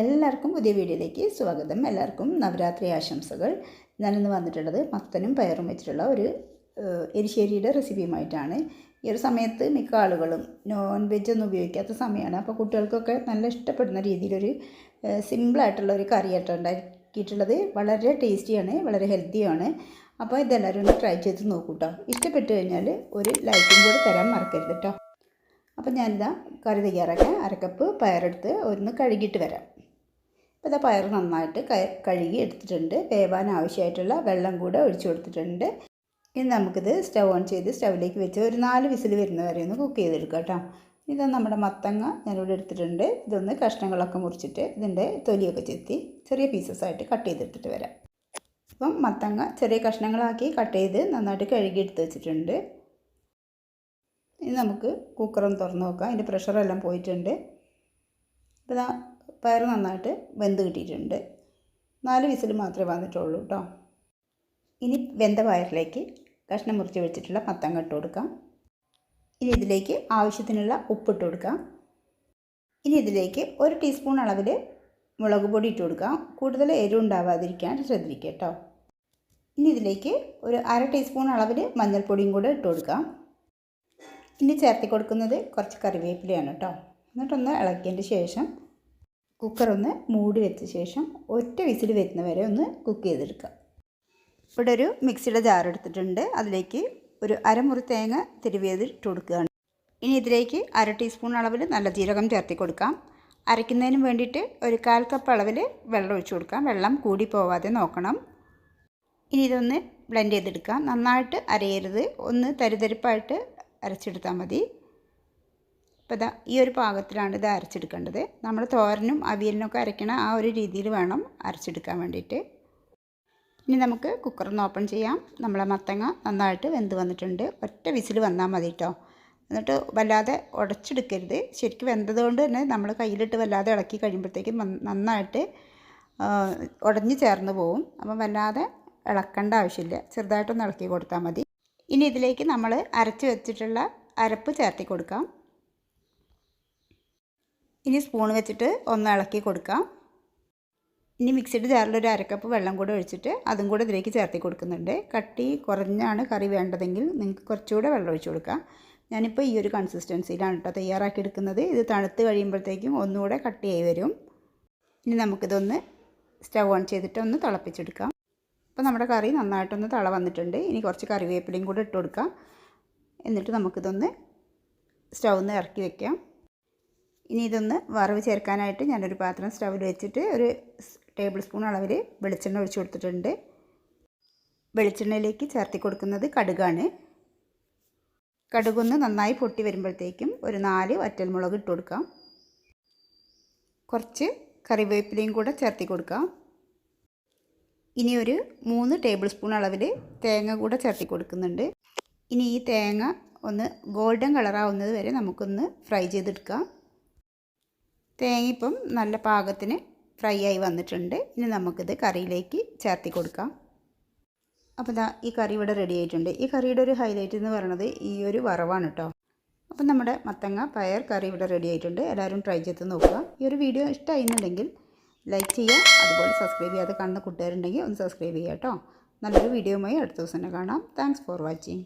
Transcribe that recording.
എല്ലാവർക്കും പുതിയ വീഡിയോയിലേക്ക് സ്വാഗതം. എല്ലാവർക്കും നവരാത്രി ആശംസകൾ. ഞാനിന്ന് വന്നിട്ടുള്ളത് മത്തനും പയറും വെച്ചിട്ടുള്ള ഒരു എരിശ്ശേരിയുടെ റെസിപ്പിയുമായിട്ടാണ്. ഈ ഒരു സമയത്ത് മിക്ക ആളുകളും നോൺ വെജ് ഒന്നും ഉപയോഗിക്കാത്ത സമയമാണ്. അപ്പോൾ കുട്ടികൾക്കൊക്കെ നല്ല ഇഷ്ടപ്പെടുന്ന രീതിയിലൊരു സിമ്പിളായിട്ടുള്ള ഒരു കറിയായിട്ട് ഉണ്ടാക്കിയിട്ടുള്ളത്. വളരെ ടേസ്റ്റിയാണ് വളരെ ഹെൽത്തിയാണ് അപ്പോൾ ഇതെല്ലാവരും ഒന്ന് ട്രൈ ചെയ്ത് നോക്കൂ കേട്ടോ ഇഷ്ടപ്പെട്ട് കഴിഞ്ഞാൽ ഒരു ലൈക്കും കൂടി തരാൻ മറക്കരുത് കേട്ടോ അപ്പോൾ ഞാനിതാ കറി തയ്യാറാക്കാൻ അരക്കപ്പ് പയറെടുത്ത് ഒന്ന് കഴുകിയിട്ട് വരാം. അപ്പോൾ ഇതാ പയർ നന്നായിട്ട് കഴുകി എടുത്തിട്ടുണ്ട്. വേവാൻ ആവശ്യമായിട്ടുള്ള വെള്ളം കൂടെ ഒഴിച്ചു കൊടുത്തിട്ടുണ്ട്. ഇനി നമുക്കിത് സ്റ്റൗ ഓൺ ചെയ്ത് സ്റ്റൗവിലേക്ക് വെച്ച് ഒരു നാല് വിസിൽ വരുന്ന വരെ ഒന്ന് കുക്ക് ചെയ്തെടുക്കാം കേട്ടോ. ഇത് നമ്മുടെ മത്തങ്ങ ഞാനിവിടെ എടുത്തിട്ടുണ്ട്. ഇതൊന്ന് കഷ്ണങ്ങളൊക്കെ മുറിച്ചിട്ട് ഇതിന്റെ തൊലിയൊക്കെ ചെത്തി ചെറിയ പീസസ് ആയിട്ട് കട്ട് ചെയ്തെടുത്തിട്ട് വരാം. അപ്പം മത്തങ്ങ ചെറിയ കഷ്ണങ്ങളാക്കി കട്ട് ചെയ്ത് നന്നായിട്ട് കഴുകി എടുത്ത് വെച്ചിട്ടുണ്ട്. ഇനി നമുക്ക് കുക്കറൊന്ന് തുറന്ന് നോക്കാം. അതിന്റെ പ്രഷറെല്ലാം പോയിട്ടുണ്ട്. അപ്പോൾ പയർ നന്നായിട്ട് വെന്ത് കിട്ടിയിട്ടുണ്ട്. നാല് വിസിൽ മാത്രമേ വന്നിട്ടുള്ളൂ കേട്ടോ ഇനി വെന്ത പയറിലേക്ക് കഷ്ണം മുറിച്ച് വെച്ചിട്ടുള്ള മത്തങ്ങ ഇട്ട് കൊടുക്കാം. ഇനി ഇതിലേക്ക് ആവശ്യത്തിനുള്ള ഉപ്പിട്ട് കൊടുക്കാം. ഇനി ഇതിലേക്ക് ഒരു ടീസ്പൂൺ അളവിൽ മുളക് പൊടി ഇട്ട് കൊടുക്കാം കൂടുതൽ എരിവ് ഉണ്ടാവാതിരിക്കാൻ ശ്രദ്ധിക്കുക കേട്ടോ ഇനി ഇതിലേക്ക് ഒരു അര ടീസ്പൂൺ അളവിൽ മഞ്ഞൾപ്പൊടിയും കൂടെ ഇട്ട് കൊടുക്കാം. ഇനി ചേർത്തി കൊടുക്കുന്നത് കുറച്ച് കറിവേപ്പിലയാണ് കേട്ടോ എന്നിട്ടൊന്ന് ഇളക്കിയതിന്റെ ശേഷം കുക്കറൊന്ന് മൂടി വെച്ച ശേഷം ഒറ്റ വിസിൽ വരുന്ന വരെ ഒന്ന് കുക്ക് ചെയ്തെടുക്കുക. ഇവിടെ ഒരു മിക്സിയുടെ ജാർ എടുത്തിട്ടുണ്ട്. അതിലേക്ക് ഒരു അരമുറി തേങ്ങ തിരുവിയത് ഇട്ട് കൊടുക്കുകയാണ്. ഇനി ഇതിലേക്ക് അര ടീസ്പൂൺ അളവിൽ നല്ല ജീരകം ചേർത്തി കൊടുക്കാം. അരയ്ക്കുന്നതിന് വേണ്ടിയിട്ട് ഒരു കാൽ കപ്പ് അളവിൽ വെള്ളം ഒഴിച്ചു കൊടുക്കാം. വെള്ളം കൂടി പോവാതെ നോക്കണം. ഇനി ഇതൊന്ന് ബ്ലെൻഡ് ചെയ്തെടുക്കാം നന്നായിട്ട് അരയരുത്. ഒന്ന് തരിതരിപ്പായിട്ട് അരച്ചെടുത്താൽ മതി. അപ്പോൾ ഇതാ ഈ ഒരു പാകത്തിലാണ് ഇത് അരച്ചെടുക്കേണ്ടത്. നമ്മൾ തോരനും അവിയലിനൊക്കെ അരയ്ക്കണ ആ ഒരു രീതിയിൽ വേണം അരച്ചെടുക്കാൻ വേണ്ടിയിട്ട്. ഇനി നമുക്ക് കുക്കറൊന്ന് ഓപ്പൺ ചെയ്യാം. നമ്മളെ മത്തങ്ങ നന്നായിട്ട് വെന്ത് വന്നിട്ടുണ്ട്. ഒറ്റ വിസിൽ വന്നാൽ മതി കേട്ടോ എന്നിട്ട് വല്ലാതെ ഉടച്ചെടുക്കരുത്. ശരിക്കും വെന്തതുകൊണ്ട് തന്നെ നമ്മൾ കയ്യിലിട്ട് വല്ലാതെ ഇളക്കി കഴിയുമ്പോഴത്തേക്കും നന്നായിട്ട് ഉടഞ്ഞു ചേർന്ന് പോവും. അപ്പം വല്ലാതെ ഇളക്കേണ്ട ആവശ്യമില്ല. ചെറുതായിട്ടൊന്ന് ഇളക്കി കൊടുത്താൽ മതി. ഇനി ഇതിലേക്ക് നമ്മൾ അരച്ച് വെച്ചിട്ടുള്ള അരപ്പ് ചേർത്തി കൊടുക്കാം. ഇനി സ്പൂൺ വെച്ചിട്ട് ഒന്ന് ഇളക്കി കൊടുക്കാം. ഇനി മിക്സിഡ് ജാറിൽ ഒരു അരക്കപ്പ് വെള്ളം കൂടെ ഒഴിച്ചിട്ട് അതും കൂടെ ഇതിലേക്ക് ചേർത്തി കൊടുക്കുന്നുണ്ട്. കട്ടി കുറഞ്ഞാണ് കറി വേണ്ടതെങ്കിൽ നിങ്ങൾക്ക് കുറച്ചുകൂടെ വെള്ളം ഒഴിച്ചു കൊടുക്കാം. ഞാനിപ്പോൾ ഈ ഒരു കൺസിസ്റ്റൻസിയിലാണ് കേട്ടോ തയ്യാറാക്കി എടുക്കുന്നത്. ഇത് തണുത്ത് കഴിയുമ്പോഴത്തേക്കും ഒന്നുകൂടെ കട്ടിയായി വരും. ഇനി നമുക്കിതൊന്ന് സ്റ്റവ് ഓൺ ചെയ്തിട്ട് ഒന്ന് തിളപ്പിച്ചെടുക്കാം. അപ്പോൾ നമ്മുടെ കറി നന്നായിട്ടൊന്ന് തള വന്നിട്ടുണ്ട്. ഇനി കുറച്ച് കറിവേപ്പിലയും കൂടെ ഇട്ട് കൊടുക്കാം. എന്നിട്ട് നമുക്കിതൊന്ന് സ്റ്റൗന്ന് ഇറക്കി വെക്കാം. ഇനി ഇതൊന്ന് വറവ് ചേർക്കാനായിട്ട് ഞാനൊരു പാത്രം സ്റ്റവിൽ വെച്ചിട്ട് ഒരു ടേബിൾ സ്പൂൺ അളവിൽ വെളിച്ചെണ്ണ ഒഴിച്ചു കൊടുത്തിട്ടുണ്ട്. വെളിച്ചെണ്ണയിലേക്ക് ചേർത്തി കൊടുക്കുന്നത് കടുകാണ്. കടുകൊന്ന് നന്നായി പൊട്ടി വരുമ്പോഴത്തേക്കും ഒരു നാല് വറ്റൽമുളക് ഇട്ട് കൊടുക്കാം. കുറച്ച് കറിവേപ്പിലയും കൂടെ ചേർത്തി കൊടുക്കാം. ഇനി ഒരു മൂന്ന് ടേബിൾ സ്പൂൺ അളവിൽ തേങ്ങ കൂടെ ചേർത്തി കൊടുക്കുന്നുണ്ട്. ഇനി ഈ തേങ്ങ ഒന്ന് ഗോൾഡൻ കളറാവുന്നത് വരെ നമുക്കൊന്ന് ഫ്രൈ ചെയ്തെടുക്കാം. തേങ്ങ ഇപ്പം നല്ല പാകത്തിന് ഫ്രൈ ആയി വന്നിട്ടുണ്ട്. ഇനി നമുക്കിത് കറിയിലേക്ക് ചേർത്തി കൊടുക്കാം. അപ്പോൾ ഇതാ ഈ കറി ഇവിടെ റെഡി ആയിട്ടുണ്ട്. ഈ കറിയുടെ ഒരു ഹൈലൈറ്റ് എന്ന് പറയുന്നത് ഈ ഒരു വറവാണ് കേട്ടോ അപ്പം നമ്മുടെ മത്തങ്ങ പയർ കറി ഇവിടെ റെഡി ആയിട്ടുണ്ട്. എല്ലാവരും ട്രൈ ചെയ്ത് നോക്കുക. ഈ ഒരു വീഡിയോ ഇഷ്ടമായിരുന്നുണ്ടെങ്കിൽ ലൈക്ക് ചെയ്യുക. അതുപോലെ സബ്സ്ക്രൈബ് ചെയ്യാതെ കാണുന്ന കൂട്ടുകാരുണ്ടെങ്കിൽ ഒന്ന് സബ്സ്ക്രൈബ് ചെയ്യുക കേട്ടോ നല്ലൊരു വീഡിയോയുമായി അടുത്ത ദിവസം തന്നെ കാണാം. Thanks for watching